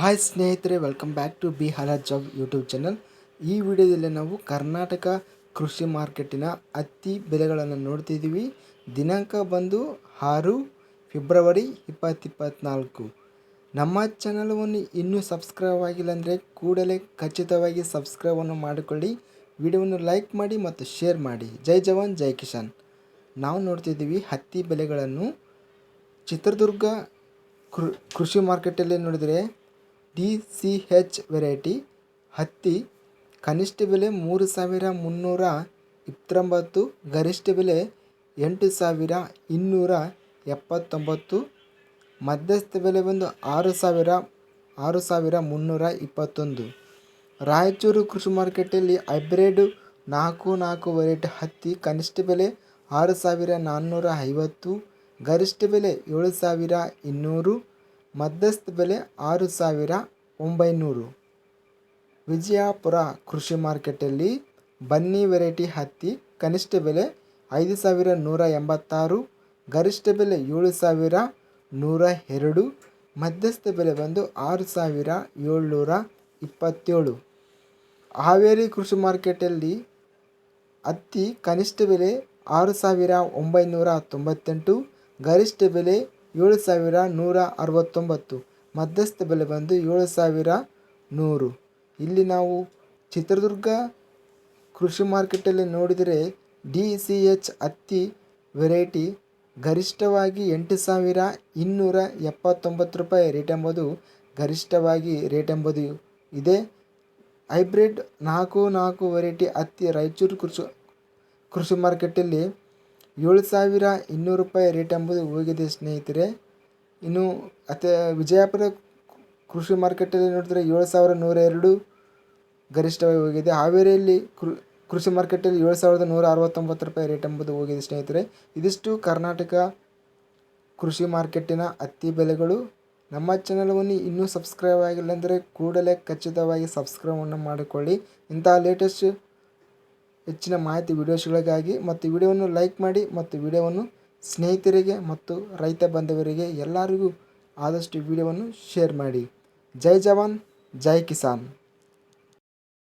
Hi ಸ್ನೇಹಿತರೆ welcome back to B ಹಲ job YouTube channel ಈ ವಿಡಿಯೋದಲ್ಲಿ ನಾವು ಕರ್ನಾಟಕ ಕೃಷಿ ಮಾರ್ಕೆಟಿನ ಹತ್ತಿ ಬೆಲೆಗಳನ್ನು ನೋಡ್ತಿದ್ದೀವಿ ದಿನಾಂಕ ಬಂದು ಆರು ಫೆಬ್ರವರಿ ಇಪ್ಪತ್ತಿಪ್ಪತ್ನಾಲ್ಕು ನಮ್ಮ ಚಾನಲವನ್ನು ಇನ್ನೂ ಸಬ್ಸ್ಕ್ರೈಬ್ ಆಗಿಲ್ಲ ಅಂದರೆ ಕೂಡಲೇ ಖಚಿತವಾಗಿ ಸಬ್ಸ್ಕ್ರೈಬನ್ನು ಮಾಡಿಕೊಳ್ಳಿ. ವಿಡಿಯೋವನ್ನು ಲೈಕ್ ಮಾಡಿ ಮತ್ತು ಶೇರ್ ಮಾಡಿ. ಜೈ ಜವಾನ್, ಜೈ ಕಿಶಾನ್ ನಾವು ನೋಡ್ತಿದ್ದೀವಿ ಹತ್ತಿ ಬೆಲೆಗಳನ್ನು. ಚಿತ್ರದುರ್ಗ ಕೃಷಿ ಮಾರ್ಕೆಟಲ್ಲಿ ನೋಡಿದರೆ ಡಿ ಸಿ ಹೆಚ್ ವೆರೈಟಿ ಹತ್ತಿ, ಕನಿಷ್ಠ ಬೆಲೆ ಮೂರು ಸಾವಿರ ಮುನ್ನೂರ ಇಪ್ಪತ್ತೊಂಬತ್ತು, ಗರಿಷ್ಠ ಬೆಲೆ ಎಂಟು ಸಾವಿರ ಇನ್ನೂರ ಎಪ್ಪತ್ತೊಂಬತ್ತು, ಮಧ್ಯಸ್ಥ ಬೆಲೆ ಬಂದು ಆರು ಸಾವಿರ ಆರು ಸಾವಿರ ಮುನ್ನೂರ ಇಪ್ಪತ್ತೊಂದು. ರಾಯಚೂರು ಕೃಷಿ ಮಾರ್ಕೆಟಲ್ಲಿ ಹೈಬ್ರಿಡ್ ನಾಲ್ಕು ನಾಲ್ಕು ವೆರೈಟಿ ಹತ್ತಿ ಕನಿಷ್ಠ ಬೆಲೆ ಆರು ಸಾವಿರ ನಾನ್ನೂರ ಐವತ್ತು, ಗರಿಷ್ಠ ಬೆಲೆ ಏಳು ಸಾವಿರ ಇನ್ನೂರು ಮಧ್ಯಸ್ಥ ಬೆಲೆ ಆರು ಸಾವಿರ ಒಂಬೈನೂರು. ವಿಜಯಪುರ ಕೃಷಿ ಮಾರ್ಕೆಟಲ್ಲಿ ಬನ್ನಿ ವೆರೈಟಿ ಹತ್ತಿ ಕನಿಷ್ಠ ಬೆಲೆ ಐದು ಸಾವಿರ ನೂರ ಎಂಬತ್ತಾರು, ಗರಿಷ್ಠ ಬೆಲೆ ಏಳು ಸಾವಿರ ನೂರ ಎರಡು, ಮಧ್ಯಸ್ಥ ಬೆಲೆ ಬಂದು ಆರು ಸಾವಿರ ಏಳ್ನೂರ ಇಪ್ಪತ್ತೇಳು. ಹಾವೇರಿ ಕೃಷಿ ಮಾರ್ಕೆಟಲ್ಲಿ ಹತ್ತಿ ಕನಿಷ್ಠ ಬೆಲೆ ಆರು ಸಾವಿರ ಒಂಬೈನೂರ ತೊಂಬತ್ತೆಂಟು, ಗರಿಷ್ಠ ಬೆಲೆ ಏಳು ಸಾವಿರ ನೂರ ಅರವತ್ತೊಂಬತ್ತು. ಮಧ್ಯಸ್ಥ ಬೆಲೆ ಬಂದು ಏಳು ಸಾವಿರ ನೂರು. ಇಲ್ಲಿ ನಾವು ಚಿತ್ರದುರ್ಗ ಕೃಷಿ ಮಾರ್ಕೆಟಲ್ಲಿ ನೋಡಿದರೆ ಡಿ ಸಿ ಎಚ್ ಹತ್ತಿ ವೆರೈಟಿ ಗರಿಷ್ಠವಾಗಿ ಎಂಟು ಸಾವಿರ ಇನ್ನೂರ ಎಪ್ಪತ್ತೊಂಬತ್ತು ರೂಪಾಯಿ ರೇಟ್ ಎಂಬುದು ಗರಿಷ್ಠವಾಗಿ ರೇಟ್ ಎಂಬುದು ಇದೆ. ಹೈಬ್ರಿಡ್ ನಾಲ್ಕು ನಾಲ್ಕು ವೆರೈಟಿ ಹತ್ತಿ ರಾಯಚೂರು ಕೃಷಿ ಕೃಷಿ ಮಾರ್ಕೆಟಲ್ಲಿ ಏಳು ಸಾವಿರ ಇನ್ನೂರು ರೂಪಾಯಿ ರೇಟ್ ಎಂಬುದು ಹೋಗಿದೆ ಸ್ನೇಹಿತರೆ. ಇನ್ನು ಅತ್ಯ ವಿಜಯಪುರ ಕೃಷಿ ಮಾರ್ಕೆಟಲ್ಲಿ ನೋಡಿದ್ರೆ ಏಳು ಸಾವಿರ ನೂರ ಎರಡು ಗರಿಷ್ಠವಾಗಿ ಹೋಗಿದೆ. ಹಾವೇರಿಯಲ್ಲಿ ಕೃಷಿ ಮಾರ್ಕೆಟಲ್ಲಿ ಏಳು ಸಾವಿರದ ನೂರ ಅರವತ್ತೊಂಬತ್ತು ರೂಪಾಯಿ ರೇಟ್ ಎಂಬುದು ಹೋಗಿದೆ ಸ್ನೇಹಿತರೆ. ಇದಿಷ್ಟು ಕರ್ನಾಟಕ ಕೃಷಿ ಮಾರ್ಕೆಟಿನ ಹತ್ತಿ ಬೆಲೆಗಳು. ನಮ್ಮ ಚಾನಲ್ವನ್ನು ಇನ್ನೂ ಸಬ್ಸ್ಕ್ರೈಬ್ ಆಗಿಲ್ಲ ಅಂದರೆ ಕೂಡಲೇ ಖಚಿತವಾಗಿ ಸಬ್ಸ್ಕ್ರೈಬನ್ನು ಮಾಡಿಕೊಳ್ಳಿ. ಇಂತಹ ಲೇಟೆಸ್ಟ್ ಹೆಚ್ಚಿನ ಮಾಹಿತಿ ವಿಡಿಯೋಸ್ಗಳಿಗಾಗಿ ಮತ್ತು ವಿಡಿಯೋವನ್ನು ಲೈಕ್ ಮಾಡಿ ಮತ್ತು ವಿಡಿಯೋವನ್ನು ಸ್ನೇಹಿತರಿಗೆ ಮತ್ತು ರೈತ ಬಾಂಧವರಿಗೆ ಎಲ್ಲರಿಗೂ ಆದಷ್ಟು ವಿಡಿಯೋವನ್ನು ಶೇರ್ ಮಾಡಿ. ಜೈ ಜವಾನ್, ಜೈ ಕಿಸಾನ್.